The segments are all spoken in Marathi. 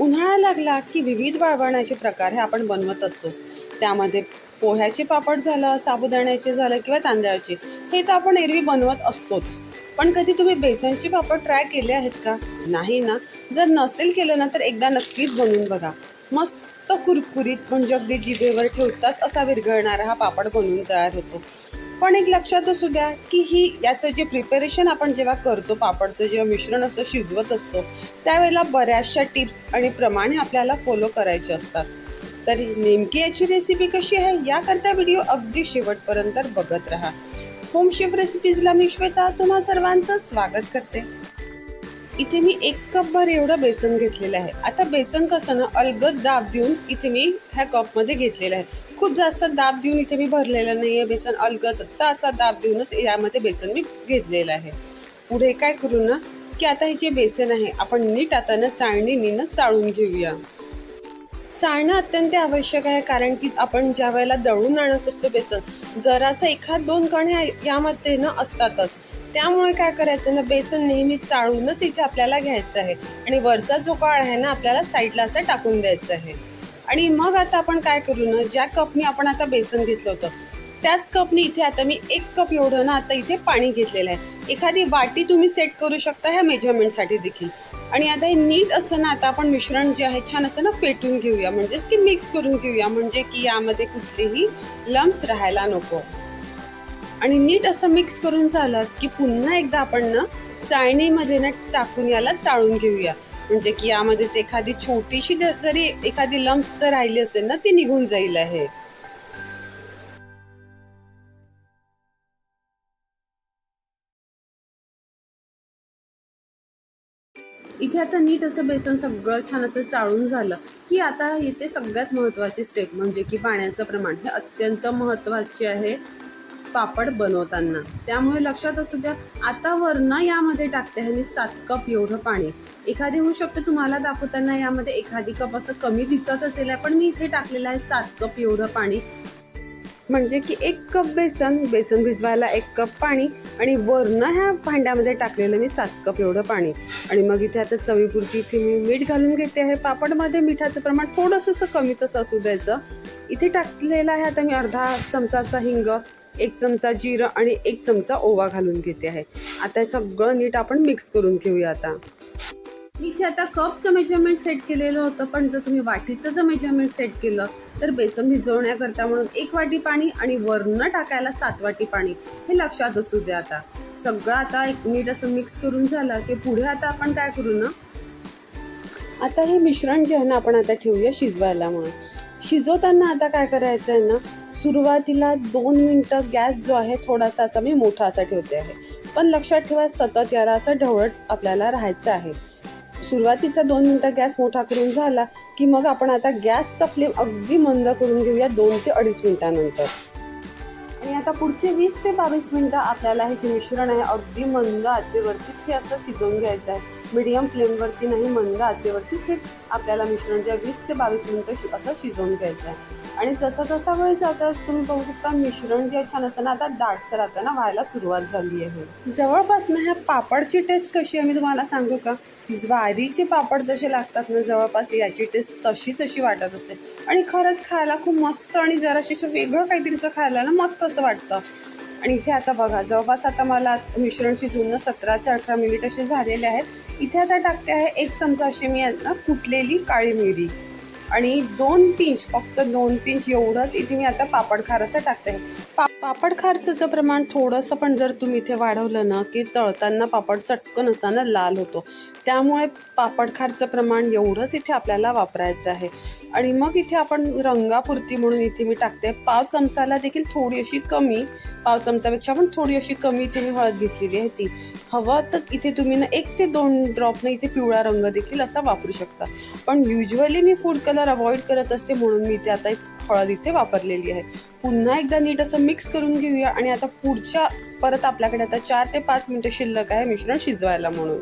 उन्हाळा लागला की विविध वाळवण्याचे प्रकार हे आपण बनवत असतोच. त्यामध्ये पोह्याचे पापड झालं साबुदाण्याचे झालं किंवा तांदळाचे हे तर आपण एरवी बनवत असतोच. पण कधी तुम्ही बेसनचे पापड ट्राय केले आहेत का? नाही ना. जर नसेल केलं ना तर एकदा नक्कीच बनवून बघा. मस्त कुरकुरीत म्हणजे अगदी जिभेवर ठेवतात असा विरघळणारा हा पापड बनवून तयार होतो. पण एक लक्षात असू द्या की ही याचं जे प्रिपरेशन आपण जेव्हा करतो पापडचं जेव्हा मिश्रण असतं शिजवत असतो त्यावेळेला बऱ्याचशा टिप्स आणि प्रमाणे आपल्याला फॉलो करायचे असतात. तर नेमकी याची रेसिपी कशी आहे याकरता व्हिडिओ अगदी शेवटपर्यंत बघत राहा. होम शेफ रेसिपीजला मी श्वेता तुम्हा सर्वांचं स्वागत करते. इथे मी एक कप भर एवढं बेसन घेतलेलं आहे. आता बेसन कसं ना अलगद दाब देऊन इथे मी ह्या कपमध्ये घेतलेलं आहे. खूप जास्त दाब देऊन इथे मी भरलेलं नाही आहे बेसन अलगदचा असा दाब देऊनच यामध्ये बेसन मी घेतलेलं आहे. पुढे काय करू ना की आता हे जे बेसन आहे आपण नीट आता ना चाळणीने चाळून घेऊया. चाळणं अत्यंत आवश्यक आहे कारण की आपण ज्या वेळेला दळून आणत असतो बेसन जरासं एखाद दोन कणे यामध्ये ना असतातच. त्यामुळे काय करायचं ना बेसन नेहमी चाळूनच इथे आपल्याला घ्यायचं आहे. आणि वरचा जो काळ आहे ना आपल्याला साईडला असं टाकून द्यायचं आहे. आणि मग आता आपण काय करू ना ज्या कपनी आपण आता बेसन घेतलं होतं त्याच कपनी इथे आता मी एक कप एवढं ना आता इथे पाणी घेतलेलं आहे. एखादी वाटी तुम्ही सेट करू शकता ह्या मेजरमेंटसाठी देखील. आणि आता हे नीट असं ना आता आपण मिश्रण जे आहे छान असं ना पेटून घेऊया. म्हणजेच की मिक्स करून घेऊया. म्हणजे की यामध्ये कुठलेही लम्स राहायला नको. आणि नीट असं मिक्स करून झालं की पुन्हा एकदा आपण ना चाळणीमध्ये ना टाकून याला चाळून घेऊया. म्हणजे की यामध्येच एखादी छोटीशी जरी एखादी लम्स जर राहिली असेल ना ती निघून जाईल आहे. इथे आता नीट असं बेसन सगळं छान असं चाळून झालं की आता इथे सगळ्यात महत्त्वाची स्टेप म्हणजे की पाण्याचं प्रमाण हे अत्यंत महत्त्वाचे आहे. पापड बनवताना. त्यामुळे लक्षात असू द्या आता वरनं यामध्ये टाकते आहे मी सात कप एवढं पाणी. एखादी होऊ शकते तुम्हाला दाखवताना यामध्ये एखादी कप असं कमी दिसत असेल पण मी इथे टाकलेलं आहे सात कप एवढं पाणी. म्हणजे की एक कप बेसन बेसन भिजवायला एक कप पाणी आणि वरनं ह्या भांड्यामध्ये टाकलेलं मी सात कप एवढं पाणी. आणि मग इथे आता चवीपुरती इथे मी मीठ घालून घेते आहे. पापडमध्ये मिठाचं प्रमाण थोडंसं कमीच असं असू द्यायचं. इथे टाकलेलं आहे आता मी अर्धा चमचा असा हिंग एक चमचा जिरं आणि एक चमचा ओवा घालून घेते आहे. आता सगळं नीट आपण मिक्स करून घेऊया आता. मी इथे आता कपचं मेजरमेंट सेट केलेलं होतं पण जर तुम्ही वाटीचं जर मेजरमेंट सेट केलं तर बेसन भिजवण्याकरता म्हणून एक वाटी पाणी आणि वरनं टाकायला सात वाटी पाणी हे लक्षात असू द्या आता. सगळं आता एक नीट असं मिक्स करून झालं की पुढे आता आपण काय करू ना? आता हे मिश्रण जे आहे ना आपण आता ठेवूया शिजवायला म्हणून. शिजवताना आता काय करायचं आहे ना सुरुवातीला दोन मिनटं गॅस जो आहे थोडासा असा मी मोठा असा ठेवते आहे. पण लक्षात ठेवा सतत याला असं ढवळत आपल्याला राहायचं आहे. सुरुवातीचा दोन मिनटं गॅस मोठा करून झाला की मग आपण आता गॅसचा फ्लेम अगदी मंद करून घेऊया दोन ते अडीच मिनिटानंतर. आणि आता पुढचे वीस ते बावीस मिनटं आपल्याला हे जे मिश्रण आहे अगदी मंद आचेवरतीच हे असं शिजवून घ्यायचं आहे. मीडियम फ्लेमवरती नाही मंद आचेवरतीच हे आपल्याला मिश्रण जे वीस ते बावीस मिनटं शि- असं शिजवून घ्यायचं आहे. आणि जसा जसा वेळ जातो तुम्ही बघू शकता मिश्रण जे छान असतं ना आता दाटसर आता ना व्हायला सुरुवात झाली आहे. जवळपास ना ह्या पापडची टेस्ट कशी आहे मी तुम्हाला सांगू का? ज्वारीचे पापड जसे लागतात ना जवळपास याची टेस्ट तशीच अशी वाटत असते. आणि खरंच खायला खूप मस्त आणि जराशी असं वेगळं काहीतरी असं खायला ना मस्त असं वाटतं. आणि इथे आता बघा जवळपास आता मला मिश्रण जुनं सतरा ते अठरा मिनिट असे झालेले आहेत. इथे आता टाकते आहे एक चमचा अशी मी आता कुटलेली काळी मिरी. आणि दोन पिंच फक्त दोन पिंच एवढंच इथे मी आता पापड खार असं टाकते. पा पापड खारचं प्रमाण थोडंसं पण जर तुम्ही इथे वाढवलं ना की तळताना पापड चटकन असताना लाल होतो. त्यामुळे पापड खारचं प्रमाण एवढंच इथे आपल्याला वापरायचं आहे. आणि मग इथे आपण रंगापुरती म्हणून इथे मी टाकते. पाव चमचाला देखील थोडी अशी कमी पाव चमचापेक्षा पण थोडी अशी कमी इथे मी हळद घेतलेली आहे ती. हवं तर इथे तुम्ही ना एक ते दोन ड्रॉपनं इथे पिवळा रंग देखील असा वापरू शकता. पण युजली मी फूड कलर अवॉइड करत असते म्हणून मी ते आता एक हळद इथे वापरलेली आहे. पुन्हा एकदा नीट असं मिक्स करून घेऊया आणि आता पुढच्या परत आपल्याकडे आता चार ते पाच मिनटं शिल्लक आहे मिश्रण शिजवायला म्हणून.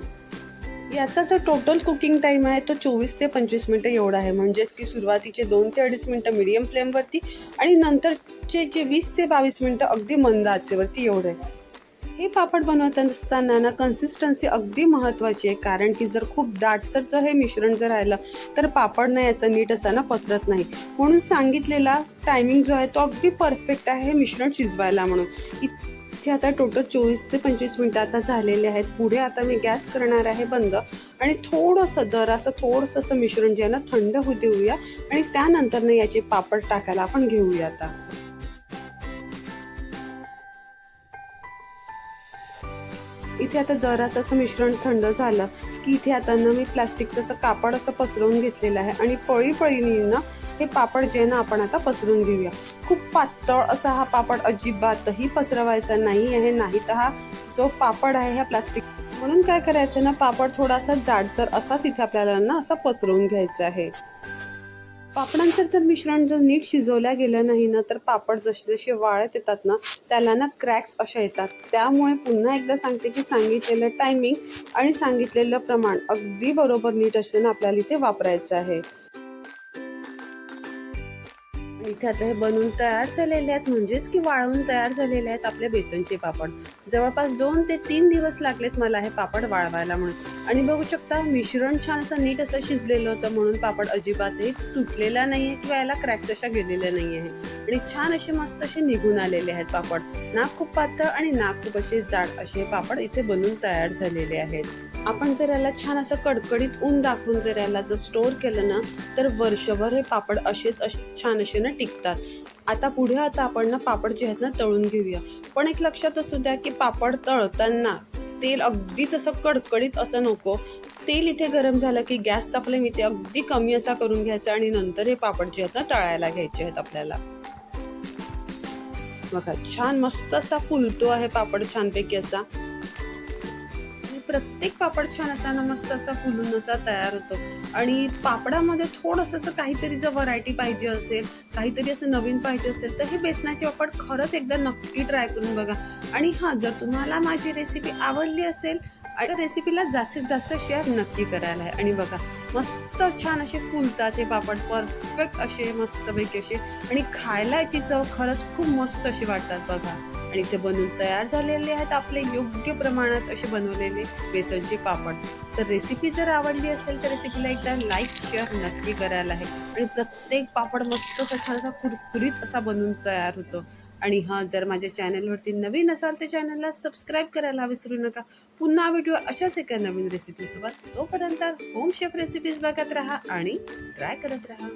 याचा जो टोटल कुकिंग टाईम आहे तो चोवीस ते पंचवीस मिनटं एवढा आहे. म्हणजेच की सुरुवातीचे दोन ते अडीच मिनटं मिडियम फ्लेमवरती आणि नंतरचे जे वीस ते बावीस मिनटं अगदी मंद आचेवरती एवढं आहे. हे पापड बनवत असताना ना कन्सिस्टन्सी अगदी महत्त्वाची आहे. कारण की जर खूप दाटसर जर हे मिश्रण जर राहिलं तर पापड नाही याचा नीट असं ना पसरत नाही. म्हणून सांगितलेला टायमिंग जो आहे तो अगदी परफेक्ट आहे हे मिश्रण शिजवायला म्हणून. इथे आता टोटल चोवीस ते पंचवीस मिनटं आता झालेले आहेत. पुढे आता मी गॅस करणार आहे बंद. आणि थोडंसं जरासं थोडंसं असं मिश्रण जे आहे ना थंड होऊ देऊया. आणि त्यानंतर ना याचे पापड टाकायला आपण घेऊया आता. इथे आता जरासं असं मिश्रण थंड झालं की इथे आता ना मी प्लास्टिकचं असं कापड असं पसरवून घेतलेलं आहे आणि पळी पळीने ना हे पापड जे ना आपण आता पसरून घेऊया. खूप पातळ असा हा पापड अजिबातही पसरवायचा नाही आहे नाही तर हा जो पापड आहे ह्या प्लास्टिक. म्हणून काय करायचं ना पापड थोडासा जाडसर असाच इथे आपल्याला ना असा पसरवून घ्यायचा आहे. पापडांचं जर मिश्रण जर नीट शिजवल्या गेलं नाही ना तर पापड जसे जसे वाळत येतात ना त्याला ना क्रॅक्स अशा येतात. त्यामुळे पुन्हा एकदा सांगते की सांगितलेलं टायमिंग आणि सांगितलेलं प्रमाण अगदी बरोबर नीट असे ना आपल्याला इथे वापरायचं आहे. इथे आता हे बनवून तयार झालेले आहेत. म्हणजेच की वाळवून तयार झालेले आहेत आपले बेसनचे पापड. जवळपास दोन ते तीन दिवस लागलेत मला हे पापड वाळवायला म्हणून. आणि बघू शकता मिश्रण छान असं नीट असं शिजलेलं होतं म्हणून पापड अजिबातही तुटलेला आहे किंवा याला क्रॅक्स अशा गेलेल्या नाही आहे आणि छान असे मस्त असे निघून आलेले आहेत पापड. ना खूप पातळ आणि ना खूप असे जाड असे हे पापड इथे बनवून तयार झालेले आहेत. आपण जर याला छान असं कडकडीत ऊन दाखवून जर याला जर स्टोअर केलं ना तर वर्षभर हे पापड असेच अश- छान असे ना टिकतात आता पुढे आता आपण ना पापड जे आहेत ना तळून घेऊया. पण एक लक्षात असू द्या की पापड तळताना तेल अगदीच असं कडकडीत असं नको. तेल इथे गरम झालं की गॅसचा फ्लेम इथे अगदी कमी असा करून घ्यायचा आणि नंतर हे पापड जे आहेत ना तळायला घ्यायचे आहेत आपल्याला. बघा छान मस्त असा फुलतो आहे पापड छानपैकी असा. प्रत्येक पापड छान असा ना मस्त असा फुलून असा तयार होतो. आणि पापडामध्ये थोडंसं असं काहीतरी जर व्हरायटी पाहिजे असेल काहीतरी असं नवीन पाहिजे असेल तर हे बेसनाचे पापड खरंच एकदा नक्की ट्राय करून बघा. आणि हां जर तुम्हाला माझी रेसिपी आवडली असेल आणि रेसिपीला जास्तीत जास्त शेअर नक्की करायला आहे. आणि बघा मस्त छान असे फुलतात हे पापड परफेक्ट असे मस्तपैकी असे. आणि खायला याची चव खरंच खूप मस्त अशी वाटतात बघा. आणि ते बनवून तयार झालेले आहेत आपले योग्य प्रमाणात असे बनवलेले बेसनचे पापड. तर रेसिपी जर आवडली असेल तर रेसिपीला एकदा लाईक शेअर नक्की करायला आहे. आणि प्रत्येक पापड मस्त छान असा कुरकुरीत असा बनवून तयार होतो. आणि हां जर माझ्या चॅनलवरती नवीन असाल तर चॅनलला सबस्क्राईब करायला विसरू नका. पुन्हा व्हिडिओ अशाच एका नवीन रेसिपीसोबत तोपर्यंत होम शेफ रेसिपीज बघत राहा आणि ट्राय करत राहा.